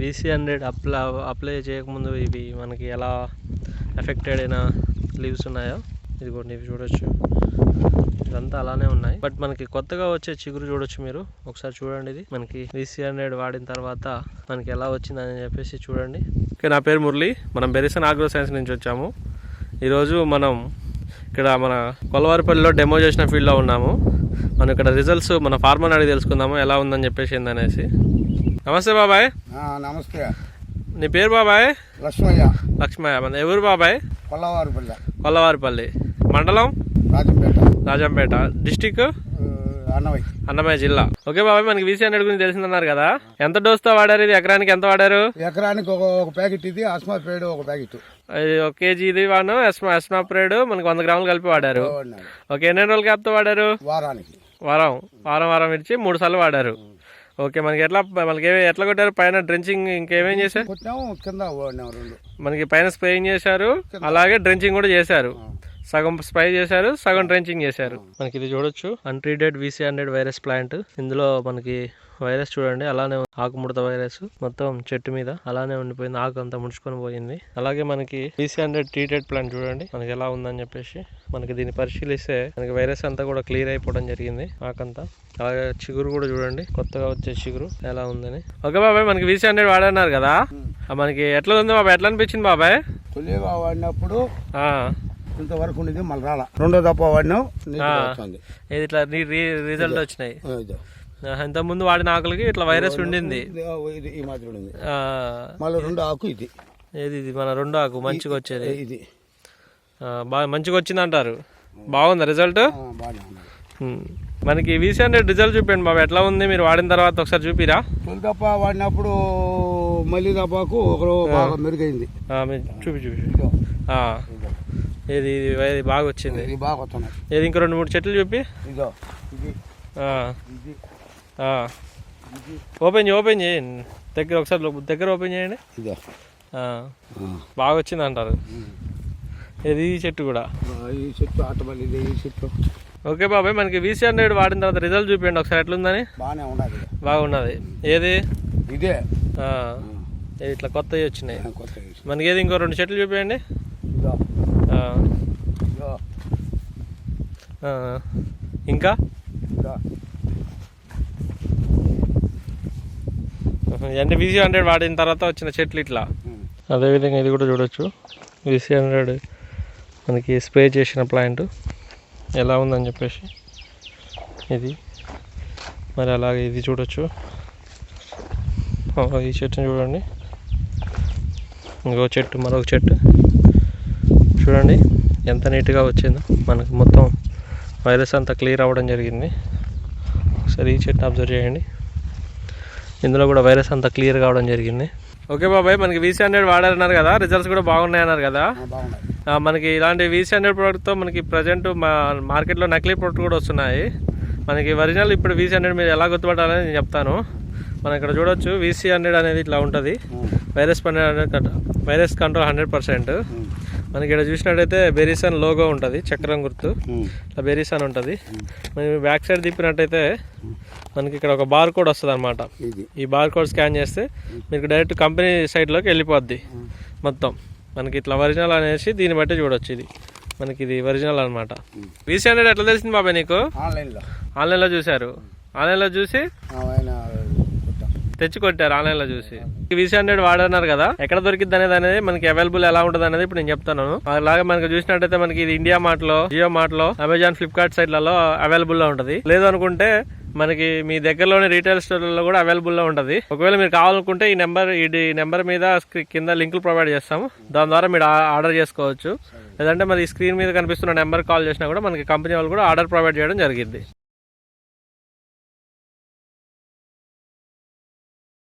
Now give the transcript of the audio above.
VC hundred apply apply చేయకముందు ఇవి మనకి ఎలా ఎఫెక్టెడ్ అయిన లీవ్స్ ఉన్నాయో ఇదిగోండి ఇవి చూడొచ్చు. ఇదంతా అలానే ఉన్నాయి. బట్ మనకి కొత్తగా వచ్చే చిగురు చూడొచ్చు మీరు. ఒకసారి చూడండి ఇది. మనకి వీసీ హండ్రెడ్ వాడిన తర్వాత మనకి ఎలా వచ్చింది అని చెప్పేసి చూడండి. ఓకే నా పేరు మురళి. మనం బెరిసన్ ఆగ్రో సైన్స్ నుంచి వచ్చాము. ఈరోజు మనం ఇక్కడ మన కొలవారిపల్లిలో డెమో చేసిన ఫీల్డ్లో ఉన్నాము. మనం ఇక్కడ రిజల్ట్స్ మన ఫార్మర్ అడిగి తెలుసుకుందాము. ఎలా ఉందని చెప్పేసి ఏందనేసి. నమస్తే బాబాయ్. నమస్తే. నీ పేరు బాబాయ్? లక్ష్మయ్య. లక్ష్మయ్య మన ఎవరు బాబాయ్? కొల్లవారిపల్లె. కొల్లవారిపల్లి. మండలం? రాజంపేట. రాజంపేట. డిస్టిక్ అన్నవై అన్నమయ్య. జిల్లా. ఓకే బాబాయ్ మనకి వీసీ హండ్రెడ్ గురించి తెలిసిందన్నారు కదా. ఎంత డోస్తో వాడారు ఇది? ఎకరానికి ఎంత వాడారు? ఎకరానికి ఒక ప్యాకెట్ ఇది పేడు ఒక ప్యాకెట్. ఇది ఒక కేజీ ఇది వాను ఎస్మా ఎస్మాప్రేడ్ మనకి వంద గ్రాములు కలిపి వాడారు. ఓకే ఎన్ని రోజులు క్యాప్తో వాడారు? వారానికి. వారం. వారం వారం ఇచ్చి మూడు సార్లు వాడారు. ఓకే మనకి ఎట్లా మనకి ఎట్లా కొట్టారు? పైన డ్రెంచింగ్ ఇంకేమేం చేశారు? కొట్టాము కింద వాడినాము రెండు. మనకి పైన స్ప్రేయింగ్ చేశారు? అలాగే డ్రెంచింగ్ కూడా చేశారు. సగం స్ప్రే చేశారు సగం డ్రెంచింగ్ చేశారు. మనకి ఇది చూడొచ్చు. Untreated VC hundred virus plant ఇందులో మనకి వైరస్ చూడండి అలానే. ఆకుముడత వైరస్ మొత్తం చెట్టు మీద అలానే ఉండిపోయింది. ఆకు అంతా ముడుచుకొని పోయింది. అలాగే మనకి వీసీ హండ్రెడ్ ట్రీటెడ్ ప్లాంట్ చూడండి. మనకి ఎలా ఉందని చెప్పేసి మనకి దీన్ని పరిశీలిస్తే మనకి వైరస్ అంతా కూడా క్లియర్ అయిపోవడం జరిగింది ఆకంతా. అలాగే చిగురు కూడా చూడండి. కొత్తగా వచ్చే చిగురు ఎలా ఉందని. ఓకే బాబాయ్ మనకి వీసీ హండ్రెడ్ వాడన్నారు కదా? మనకి ఎట్లా ఉంది బాబాయ్? ఎట్లా అనిపించింది బాబాయ్? వాడినప్పుడు ఆ, ఇంతవరకు ఉండేది మళ్ళీ రాల. రెండో దప్ప వాడినాం ఇది ఇట్లా రిజల్ట్ వచ్చినాయి. ఆ, ఇదో. ఇంత ముందు వాడిన ఆకులకి ఇట్లా వైరస్ ఉండింది. ఈ మళ్ళీ రెండో ఆకు ఇది. ఏది ఇది? మన రెండో ఆకు మంచిగా వచ్చేది ఇది. బాగా మంచిగా వచ్చింది అంటారు బాగుందా రిజల్ట్. మనకి వీసీ హండ్రెడ్ రిజల్ట్ చూపించండి బాబు. ఎట్లా ఉంది? మీరు వాడిన తర్వాత ఒకసారి చూపిరా. తొలి దప్ప వాడినప్పుడు మళ్ళీ దప్పకు ఒకరు బాగా మెరుగైంది. చూపి చూపి ఇదో, ఇదో. బాగా వచ్చింది ఇది బాగా వస్తున్నాయి ఏది ఇంకో రెండు మూడు చెట్లు చూపి. ఇదో. ఇది. ఓపెన్ చేయి ఓపెన్ చేయండి దగ్గర ఒకసారి దగ్గర ఓపెన్ చేయండి. బాగా వచ్చింది అంటారు. ఇది ఈ చెట్టు కూడా. ఈ చెట్టు ఇది ఈ చెట్టు. ఓకే బాబాయ్ మనకి వీసీ హండ్రెడ్ వాడిన తర్వాత రిజల్ట్ చూపించండి ఒకసారి. ఎట్లుందని? బాగానే ఉన్నది. బాగున్నది. ఏది? ఇదే. ఇట్లా కొత్తవి వచ్చినాయి. మనకి ఏది? ఇంకో రెండు చెట్లు చూపించండి. ఇంకా? అంటే విజీ హండ్రెడ్ వాడిన తర్వాత వచ్చిన చెట్లు ఇట్లా. అదేవిధంగా ఇది కూడా చూడొచ్చు. విసీ హండ్రెడ్ మనకి స్ప్రే చేసిన ప్లాంట్. ఎలా ఉందని చెప్పేసి ఇది. మరి అలాగే ఇది చూడొచ్చు. ఈ చెట్టుని చూడండి. ఇంకో చెట్టు మరొక చెట్టు. చూడండి ఎంత నీట్గా వచ్చిందో. మనకు మొత్తం వైరస్ అంతా క్లియర్ అవ్వడం జరిగింది. ఒకసారి ఈ చెట్టు అబ్జర్వ్ చేయండి. ఇందులో కూడా వైరస్ అంతా క్లియర్ కావడం జరిగింది. ఓకే బాబాయ్ మనకి వీసీ హండ్రెడ్ వాడారన్నారు కదా రిజల్ట్స్ కూడా బాగున్నాయి అన్నారు కదా? మనకి ఇలాంటి వీసీ హండ్రెడ్ ప్రోడక్ట్తో మనకి ప్రజెంట్ మా మార్కెట్లో నకిలీ ప్రోడక్ట్ కూడా వస్తున్నాయి. మనకి ఒరిజినల్ ఇప్పుడు వీసీ హండ్రెడ్ మీరు ఎలా గుర్తుపట్టాలని నేను చెప్తాను. మనం ఇక్కడ చూడొచ్చు వీసీ హండ్రెడ్ అనేది ఇట్లా ఉంటుంది. Virus hundred virus control hundred percent. మనకి ఇక్కడ చూసినట్టయితే బెరీసన్ లోగో ఉంటుంది చక్రం గుర్తు. ఇట్లా బెరీసన్ ఉంటుంది. మనం బ్యాక్ సైడ్ తిప్పినట్టయితే మనకి ఇక్కడ ఒక బార్ కోడ్ వస్తుంది అనమాట ఈ బార్ కోడ్ స్కాన్ చేస్తే మీకు డైరెక్ట్ కంపెనీ సైట్లోకి వెళ్ళిపోద్ది మొత్తం. మనకి ఇట్లా ఒరిజినల్ అనేసి దీన్ని బట్టి చూడొచ్చు ఇది. మనకి ఇది ఒరిజినల్ అనమాట వీసీ హండ్రెడ్ ఎట్లా తెలిసింది బాబాయ్ నీకు? ఆన్లైన్లో ఆన్లైన్లో చూశారు. ఆన్లైన్లో చూసి. తెచ్చి కొట్టారు ఆన్లైన్లో చూసి. వీసీ హండ్రెడ్ వాడన్నారు కదా ఎక్కడ దొరికిద్ది అనేది అనేది మనకి అవైలబుల్ ఎలా ఉంటుంది అనేది ఇప్పుడు నేను చెప్తాను అలాగే మనకి చూసినట్టయితే మనకి ఇది ఇండియా మార్ట్లో జియో మార్ట్లో అమెజాన్ ఫ్లిప్కార్ట్ సైట్లలో అవైలబుల్లో ఉంటుంది. లేదు అనుకుంటే మనకి మీ దగ్గరలోని రీటైల్ స్టోర్లలో కూడా అవైలబుల్లో ఉంటుంది. ఒకవేళ మీరు కావాలనుకుంటే ఈ నెంబర్ ఈ నెంబర్ మీద కింద లింకులు ప్రొవైడ్ చేస్తాము. దాని ద్వారా మీరు ఆర్డర్ చేసుకోవచ్చు. లేదంటే మరి ఈ స్క్రీన్ మీద కనిపిస్తున్న నెంబర్ కాల్ చేసినా కూడా మనకి కంపెనీ వాళ్ళు కూడా ఆర్డర్ ప్రొవైడ్ చేయడం జరిగింది.